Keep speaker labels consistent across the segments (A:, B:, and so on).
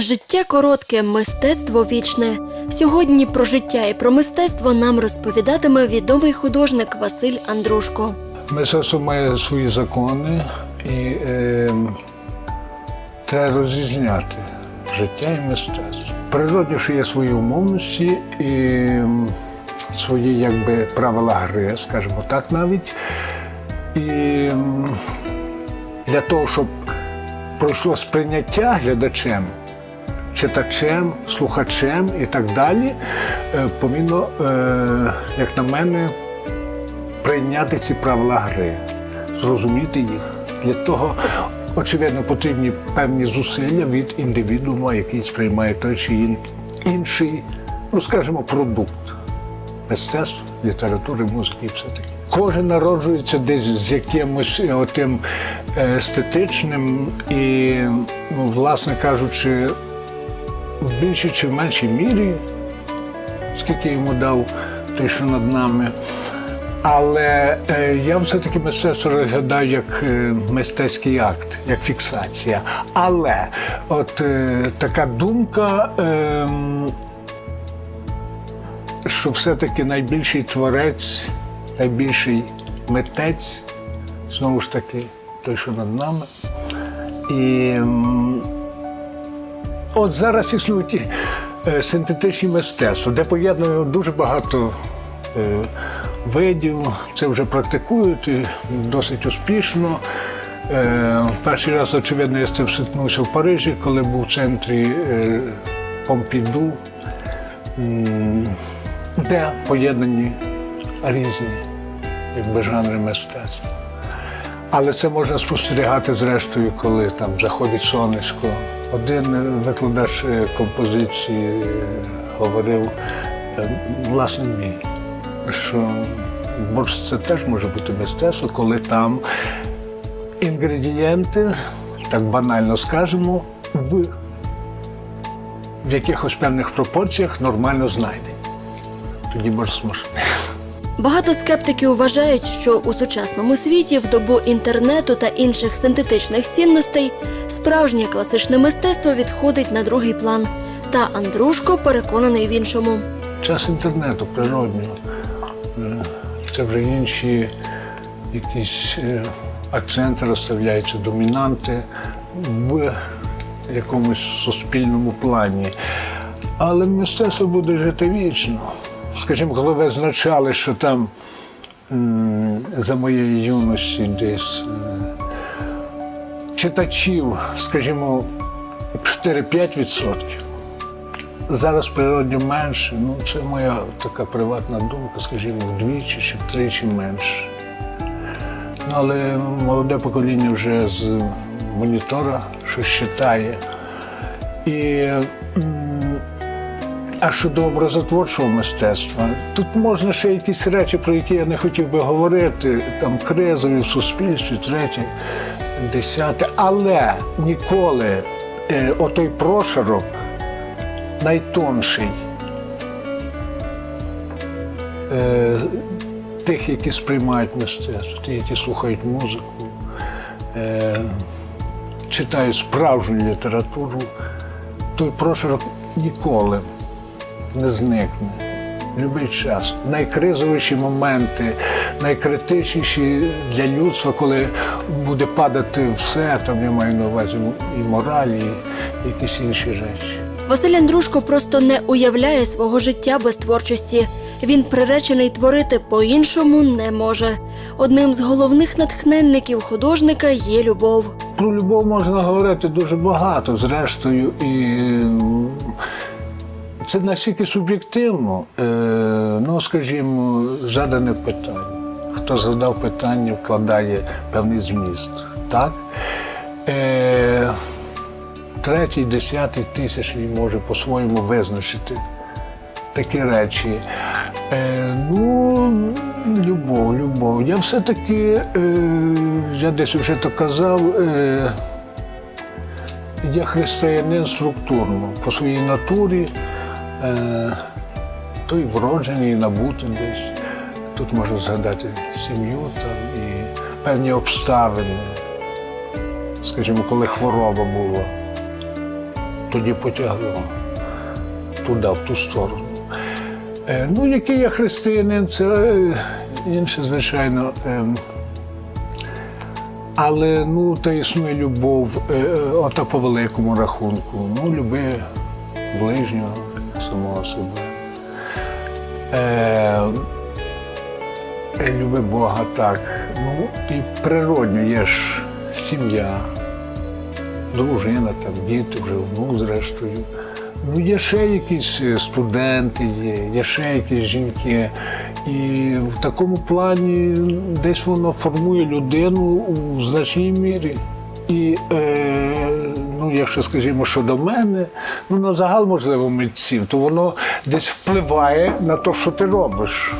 A: Життя коротке, мистецтво вічне. Сьогодні про життя і про мистецтво нам розповідатиме відомий художник Василь Андрушко.
B: Мистецтво має свої закони і е, треба розрізняти життя і мистецтво. Природно, що є свої умовності і свої якби, правила гри, скажімо так навіть. І для того, щоб пройшло сприйняття глядачем, читачем, слухачем і так далі, е, повинно, е, як на мене, прийняти ці правила гри, зрозуміти їх. Для того, очевидно, потрібні певні зусилля від індивідуума, який сприймає той чи інший, ну скажімо, продукт мистецтва, літератури, музики і все таке. Кожен народжується десь з якимось е, отим естетичним і, ну, власне кажучи, в більшій чи в меншій мірі, скільки йому дав той, що над нами. Але е, я все-таки мистецтво розглядаю як е, мистецький акт, як фіксація. Але от е, така думка, е, що все-таки найбільший творець, найбільший митець, знову ж таки, той, що над нами. І От зараз існують е, синтетичні мистецтва, де поєднує дуже багато е, видів. Це вже практикують досить успішно. Е, в перший раз, очевидно, я з цим стикнувся в Парижі, коли був в центрі Помпіду, де поєднані різні якби, жанри мистецтва. Але це можна спостерігати зрештою, коли там заходить сонечко. Один викладач е, композиції е, говорив, е, власне мій, що борщ це теж може бути мистецтво, коли там інгредієнти, так банально скажемо, в, в якихось певних пропорціях нормально знайдені. Тоді борщ смачний.
A: Багато скептиків вважають, що у сучасному світі в добу інтернету та інших синтетичних цінностей справжнє класичне мистецтво відходить на другий план. Та Андрушко переконаний в іншому.
B: Час інтернету природнього. Е, Це вже інші якісь е, акценти розставляються, домінанти в якомусь суспільному плані. Але мистецтво буде жити вічно. Скажімо, коли ви означали, що там за моєї юності десь е, читачів, скажімо, 4-5%. Зараз природньо менше. Ну, це моя така приватна думка, скажімо, вдвічі чи втричі менше. Ну, але молоде покоління вже з монітора щось читає. І, а щодо образотворчого мистецтва, тут можна ще якісь речі, про які я не хотів би говорити, там кризові в суспільстві, третє, десяте. Але ніколи е, отой прошарок найтонший е, тих, які сприймають мистецтво, тих, які слухають музику, е, читають справжню літературу, той прошарок ніколи не зникне. Любий час. Найкризовіші моменти, найкритичніші для людства, коли буде падати все, там я маю на увазі і мораль, і якісь інші речі.
A: Василь Андрушко просто не уявляє свого життя без творчості. Він приречений творити по-іншому не може. Одним з головних натхненників художника є любов.
B: Про любов можна говорити дуже багато, зрештою, і це настільки суб'єктивно, е, ну, скажімо, задане питання. Хто задав питання, вкладає певний зміст. Так? Е, третій, десятий тисячний може по-своєму визначити такі речі. Е, ну, любов, любов. Я все-таки, я десь вже то казав, я християнин структурно, по своїй натурі, е, то й вроджений, і набути десь. Тут можна згадати сім'ю там, і певні обставини. Скажімо, коли хвороба була. тоді потягло туди, в ту сторону. Е, Ну, який я християнин, це е, інше, звичайно. Але ну, та існує любов, е, е, ота по великому рахунку. Ну, люби ближнього, самого себе. Е, люби Бога так. Ну, і природньо є ж сім'я, дружина, там, діти, вже внук зрештою. Ну, є ще якісь е, студенти, є, є ще якісь жінки. І в такому плані десь воно формує людину у значній мірі. І е, ну, якщо скажімо, що до мене, ну на загал, можливо, митців, то воно десь впливає на те, що ти робиш.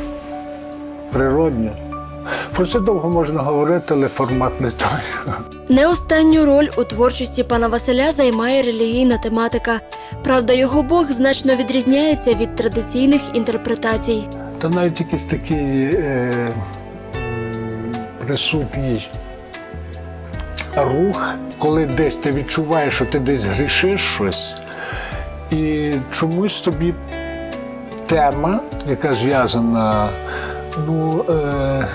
B: Природньо. Про це довго можна говорити, але формат не той.
A: Не останню роль у творчості пана Василя займає релігійна тематика. Правда, його Бог значно відрізняється від традиційних інтерпретацій.
B: Та навіть якийсь такий е, присутній рух, коли десь ти відчуваєш, що ти десь грішиш щось, і чомусь тобі тема, яка зв'язана, ну, е,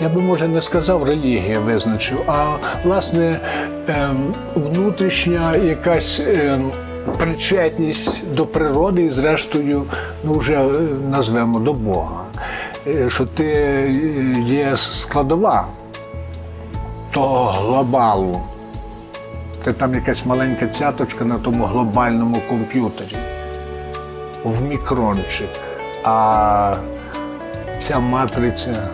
B: я би може не сказав релігія визначив, а власне ем, внутрішня якась ем, причетність до природи і, зрештою, ну вже е, назвемо до Бога. Е, Що ти е, є складова того глобалу. Ти там якась маленька цяточка на тому глобальному комп'ютері в мікрончик. А ця матриця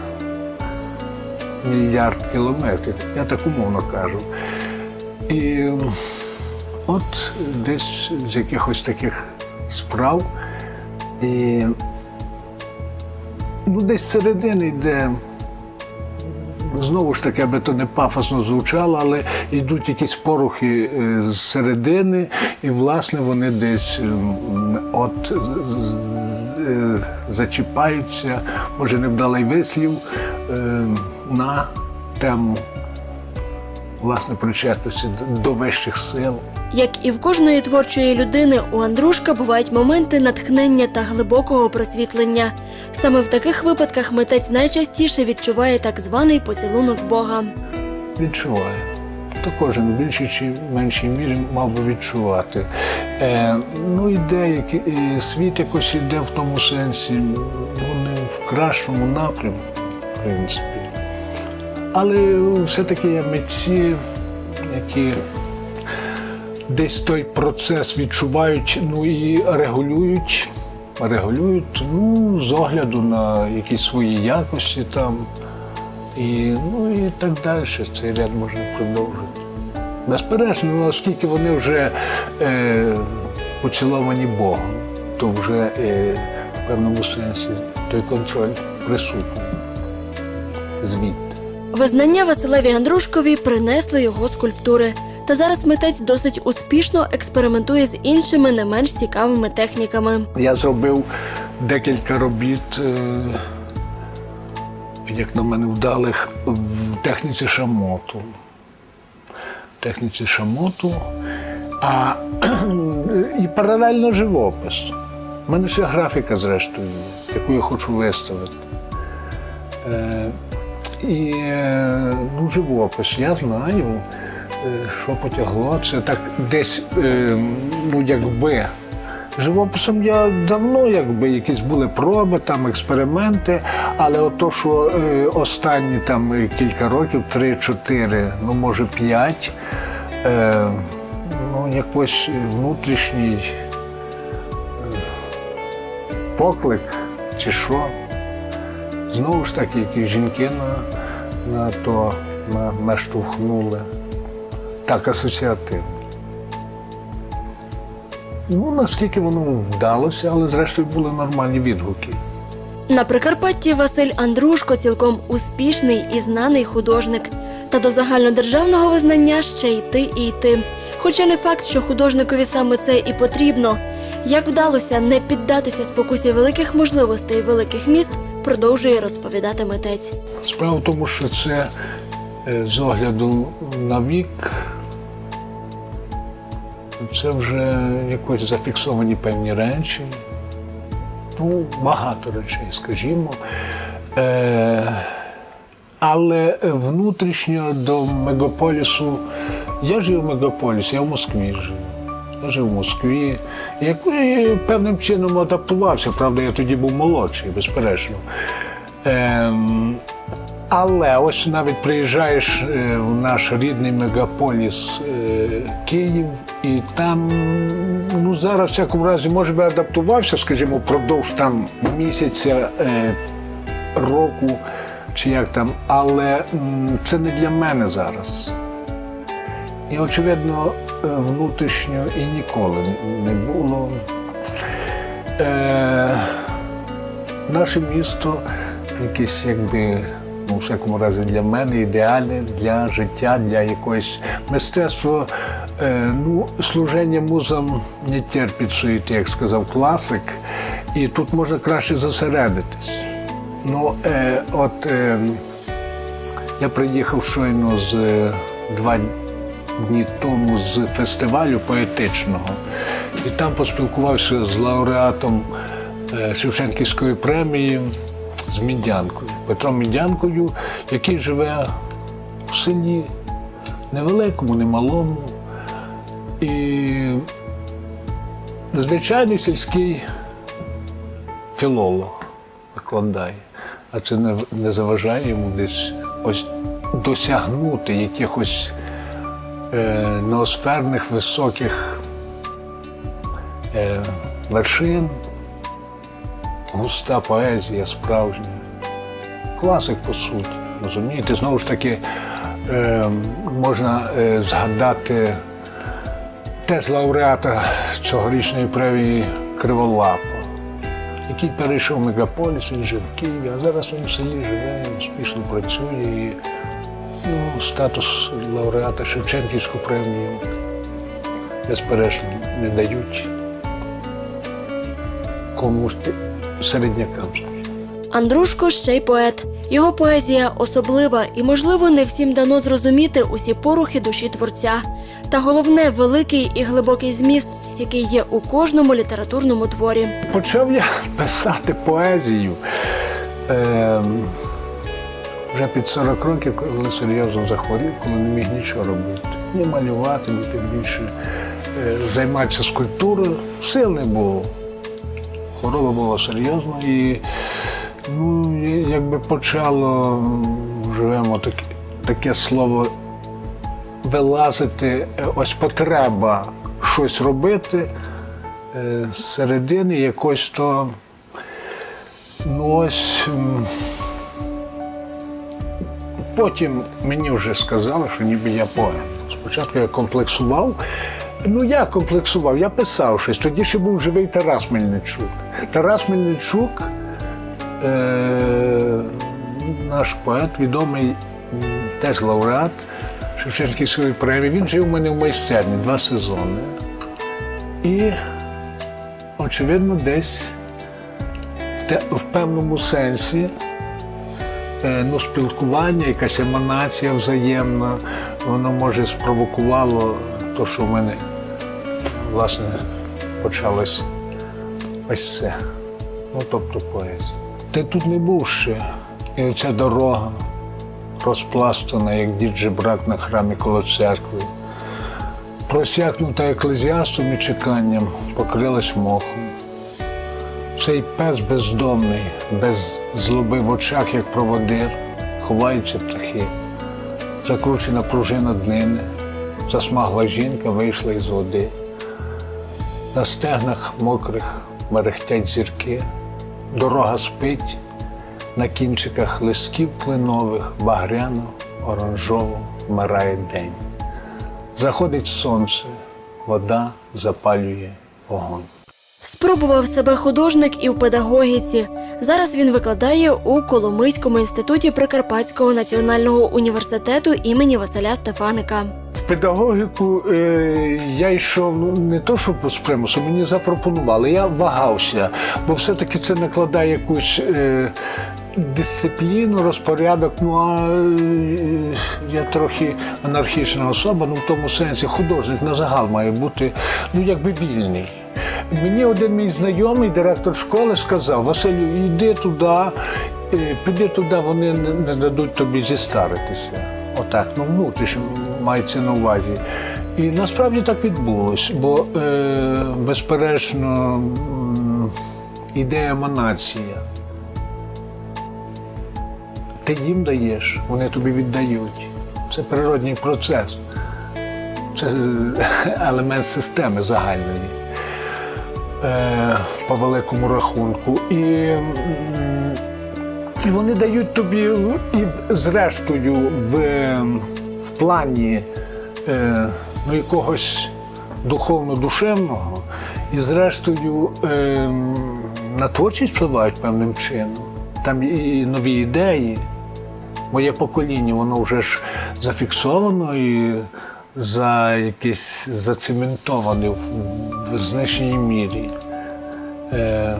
B: мільярд кілометрів. Я так умовно кажу. І от десь з якихось таких справ і ну, десь середини йде. Знову ж таки, аби то не пафосно звучало, але йдуть якісь порухи е, з середини, і, власне, вони десь от з- з- е, зачіпаються, може, невдалий вислів е, на тему власне причетності до вищих сил.
A: Як і в кожної творчої людини, у Андрушка бувають моменти натхнення та глибокого просвітлення. Саме в таких випадках митець найчастіше відчуває так званий поцілунок Бога.
B: Відчуваю. То кожен в більшій чи меншій мірі мав би відчувати. Е, ну, іде, як, і світ якось іде в тому сенсі, не в кращому напрямку, в принципі. Але все-таки є митці, які десь той процес відчувають ну, і регулюють, регулюють ну, з огляду на якісь свої якості там. І, ну, і так далі. Цей ряд можна продовжити. Безперечно, ну, оскільки вони вже е, поціловані Богом, то вже е, в певному сенсі той контроль присутній. Звідти.
A: Визнання Василеві Андрушкові принесли його скульптури. Та зараз митець досить успішно експериментує з іншими не менш цікавими техніками.
B: Я зробив декілька робіт, е, як на мене, вдалих в техніці шамоту. В техніці шамоту, а і паралельно живопис. У мене ще графіка, зрештою, яку я хочу виставити. Е, і е, ну, живопис, я знаю, що потягло. Це так десь, е, ну, якби. Живописом я давно, якби якісь були проби, там експерименти, але от то, що е, останні там е, кілька років, три-чотири, ну може п'ять, е, ну якось внутрішній е, поклик чи що. Знову ж таки, якісь жінки на, на то на, наштовхнули. Так асоціативно. Ну, наскільки воно вдалося, але зрештою були нормальні відгуки.
A: На Прикарпатті Василь Андрушко цілком успішний і знаний художник. Та до загальнодержавного визнання ще йти і йти. Хоча не факт, що художникові саме це і потрібно. Як вдалося не піддатися спокусі великих можливостей великих міст, продовжує розповідати митець.
B: Справа в тому, що це е, з огляду на вік це вже якось зафіксовані певні речі. Ну, багато речей, скажімо. Е, але внутрішньо до мегаполісу, я жив в мегаполісі, я в Москві жив. Я жив в Москві. І і певним чином адаптувався. Правда, я тоді був молодший, безперечно. Ем, але ось навіть приїжджаєш е, в наш рідний мегаполіс е, Київ, і там, ну зараз, в всякому разі, може би адаптувався, скажімо, впродовж там місяця, е, року чи як там, але це не для мене зараз. І, очевидно, е, внутрішньо і ніколи не було. Е, наше місто якесь, якби, ну, всякому разі, для мене ідеальне для життя, для якогось мистецтва. Е, ну, служення музам не терпить суєти, як сказав класик, і тут можна краще зосередитись. Ну, е, от е, я приїхав щойно з е, два дні тому з фестивалю поетичного, і там поспілкувався з лауреатом е, Шевченківської премії з Мідянкою, Петром Мідянкою, який живе в селі невеликому, немалому. І звичайний сільський філолог викладає, а це не, не заважає йому десь ось досягнути якихось е, ноосферних високих е, вершин, густа поезія справжня, класик по суті. Розумієте, знову ж таки е, можна е, згадати теж лауреата цьогорічної премії Криволапа, який перейшов в мегаполіс, він жив в Києві, а зараз він в селі живе, успішно працює. І, ну, статус лауреата Шевченківську премію, безперечно, не дають комусь середнякам.
A: Андрушко ще й поет. Його поезія особлива і, можливо, не всім дано зрозуміти усі порухи душі творця. Та головне великий і глибокий зміст, який є у кожному літературному творі.
B: Почав я писати поезію е, вже під 40 років, коли серйозно захворів, коли не міг нічого робити. Ні малювати, ні тим більше е, займатися скульптурою. Сил не було. Хвороба була серйозна і ну, якби почало, живемо таке, таке слово вилазити, е, ось потреба щось робити е, з середини якось то. Ну ось. Потім мені вже сказали, що ніби я поет. Спочатку я комплексував. Ну, я комплексував, я писав щось. Тоді ще був живий Тарас Мельничук. Тарас Мельничук, е- наш поет, відомий теж лауреат Шевченківської премії. Він жив у мене в майстерні два сезони. І, очевидно, десь в, те, в певному сенсі е, ну, спілкування, якась еманація взаємна, воно може спровокувало те, що в мене власне почалось ось це. Ну, тобто поезія. Ти тут не був ще. І оця дорога розпластана, як дід жебрак на храмі коло церкви. Просякнута еклезіастом і чеканням, покрилась мохом. Цей пес бездомний, без злоби в очах, як проводир, ховаються птахи. Закручена пружина днини, засмагла жінка вийшла із води. На стегнах мокрих мерехтять зірки, дорога спить, на кінчиках листків клинових багряно, оранжово вмирає день. Заходить сонце, вода запалює вогонь.
A: Спробував себе художник і в педагогіці. Зараз він викладає у Коломийському інституті Прикарпатського національного університету імені Василя Стефаника.
B: В педагогіку е, я йшов ну, не то, що з примусу, мені запропонували. Я вагався, бо все-таки це накладає якусь е, дисципліну, розпорядок. Ну а е, я трохи анархічна особа, ну в тому сенсі художник на загал має бути ну якби вільний. Мені один мій знайомий, директор школи, сказав: Василю, йди туди, е, піди туди, вони не, дадуть тобі зістаритися. Отак, ну внутрішньо мається на увазі. І насправді так відбулось, бо е, безперечно ідея еманація. Ти їм даєш, вони тобі віддають. Це природній процес. Це е, елемент системи загальної е, по великому рахунку. І, і вони дають тобі, і зрештою, в, в плані е, ну, якогось духовно-душевного, і зрештою на творчість впливають певним чином. Там і нові ідеї. Моє покоління, воно вже ж зафіксовано і за якесь зацементоване в, в значній мірі. Е,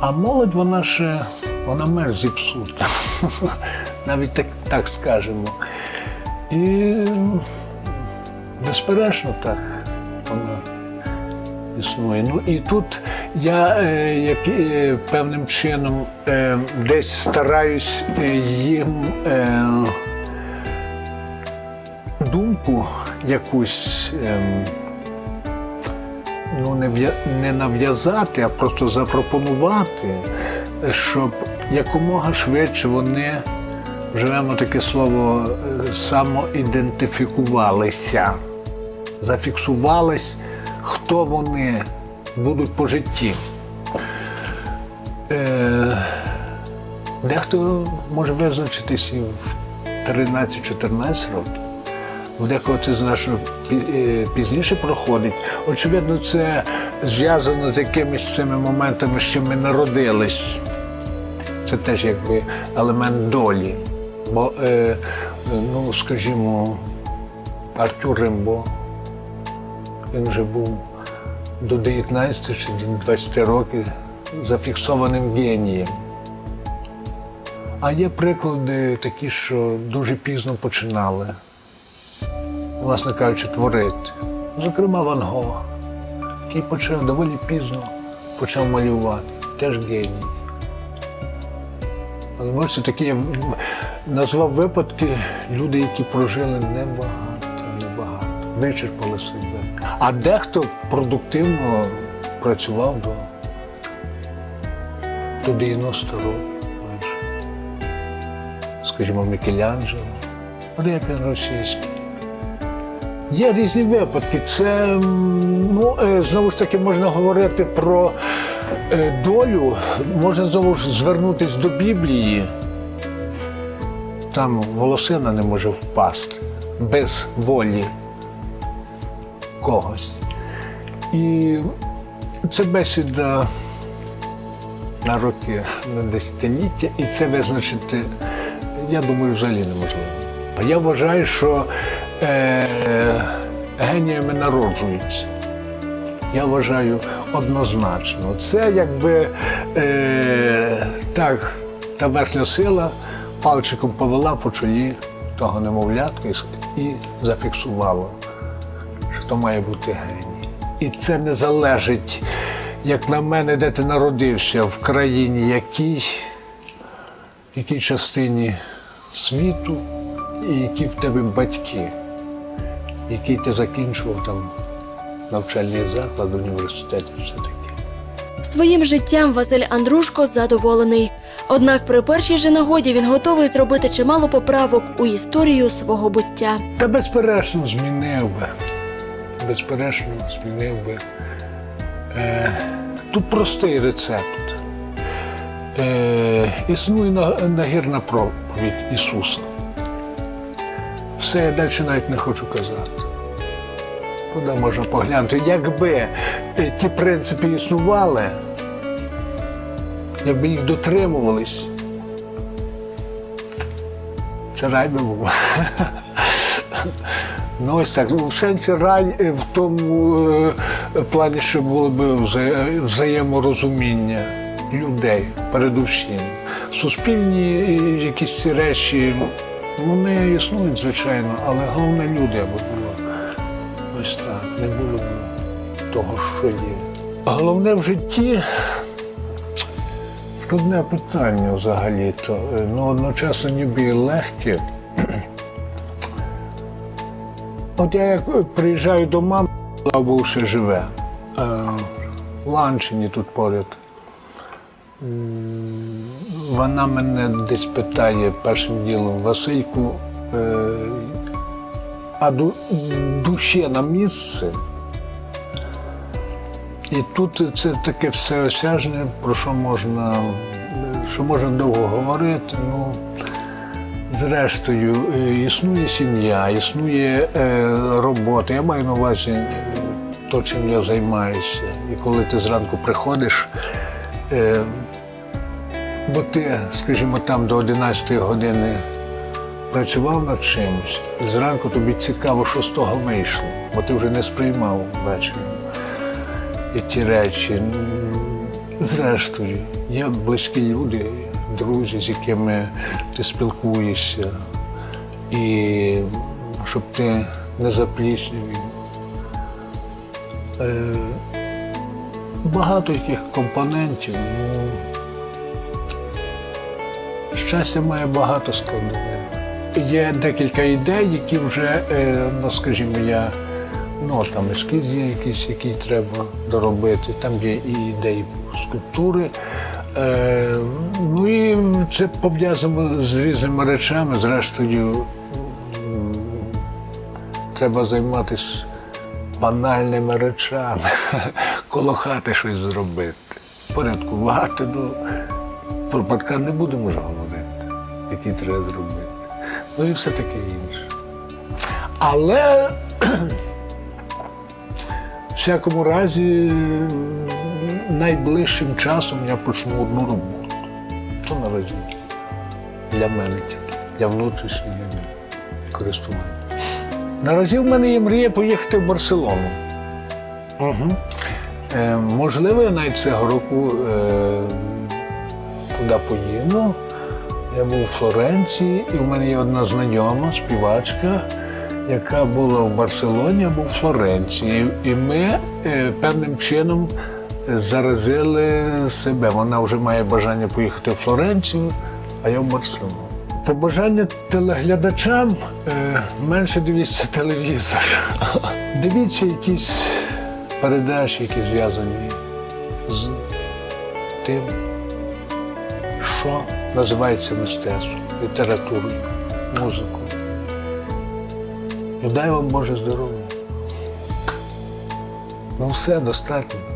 B: а молодь, вона ще вона мер зіпсута. Навіть так, так скажемо. І безперечно так воно існує. Ну і тут я е, е, певним чином е, десь стараюсь е, їм е, думку якусь. Е, ну, не нав'язати, а просто запропонувати, щоб якомога швидше вони, вживемо таке слово, е, самоідентифікувалися, зафіксувались, хто вони будуть по житті. Е, дехто може визначитись і в 13-14 років. В декого це значно е, пізніше проходить. Очевидно, це зв'язано з якимись цими моментами, що ми народились. Це теж якби елемент долі. Бо, е, ну, скажімо, Артюр Римбо, він вже був до 19 чи 20 років зафіксованим генієм. А є приклади такі, що дуже пізно починали власне кажучи, творити. Зокрема, Ван Гог, який почав доволі пізно почав малювати, теж геній. Але бачите, такі я назвав випадки люди, які прожили небагато, небагато, вичерпали себе. А дехто продуктивно працював до, до 90 років. Скажімо, Мікеланджело, Репін російський. Є різні випадки. Це ну, е, знову ж таки можна говорити про е, долю, можна знову ж звернутися до Біблії. Там волосина не може впасти без волі когось. І це бесіда на роки, на десятиліття, і це визначити, я думаю, взагалі неможливо. Бо Я вважаю, що е, геніями народжуються. Я вважаю однозначно. Це якби е, так, та верхня сила пальчиком повела по чолі того немовлятка і, зафіксувала, то має бути геній. І це не залежить, як на мене, де ти народився, в країні якій, якій частині світу, і які в тебе батьки, який ти закінчував там навчальний заклад, університет і все таке.
A: Своїм життям Василь Андрушко задоволений. Однак при першій же нагоді він готовий зробити чимало поправок у історію свого буття.
B: Та безперечно змінив би. Безперечно змінив би. Е, тут простий рецепт. Е, існує нагірна проповідь Ісуса. Все я далі навіть не хочу казати. Куди можна поглянути? Якби е, ті принципи існували, якби їх дотримувались, це рай би був. Ну, ось так. Ну, в сенсі рай е, в тому е, плані, що було б вза- взаєморозуміння людей передусім. суспільні якісь ці речі, вони існують, звичайно, але головне люди, аби було ось так, не було того, що є. Головне в житті складне питання взагалі-то. Е, Ну, одночасно ніби і легке. От я як приїжджаю до мами, Богу, ще живе. Е, В Ланчині тут поряд. Вона мене десь питає першим ділом Васильку, е, а ду, душі на місце. І тут це таке всеосяжне, про що можна, е, що можна довго говорити. Ну, Зрештою, е, існує сім'я, існує е, робота. Я маю на увазі е, то, чим я займаюся. І коли ти зранку приходиш, бо ти, скажімо, там до 11 години працював над чимось, зранку тобі цікаво, що з того вийшло, бо ти вже не сприймав ввечері. І ті речі. Зрештою, є близькі люди, друзі, з якими ти спілкуєшся, і щоб ти не запліснював. Е, багато яких компонентів. Ну, щастя має багато складових. Є декілька ідей, які вже, е, ну скажімо, я ну там ескіз є якийсь, який треба доробити. Там є і ідеї скульптури. Е, ну і це пов'язано з різними речами. Зрештою, треба займатися банальними речами, коло хати щось зробити, порядкувати. Ну, про паркан не будемо ж говорити, який треба зробити. Ну і все таке інше. Але в всякому разі, найближчим часом я почну одну роботу. То наразі для мене тільки, для внутрішнього користування. Наразі в мене є мрія поїхати в Барселону. Угу. Е, можливо, я навіть цього року е, туди поїду. Я був у Флоренції, і в мене є одна знайома співачка, яка була в Барселоні, або в Флоренції. І ми е, певним чином заразили себе. Вона вже має бажання поїхати в Флоренцію, а я в Барселону. Побажання телеглядачам е, менше дивіться телевізор. Дивіться якісь передачі, які зв'язані з тим, що називається мистецтвом, літературою, музикою. І дай вам Боже здоров'я. Ну все достатньо.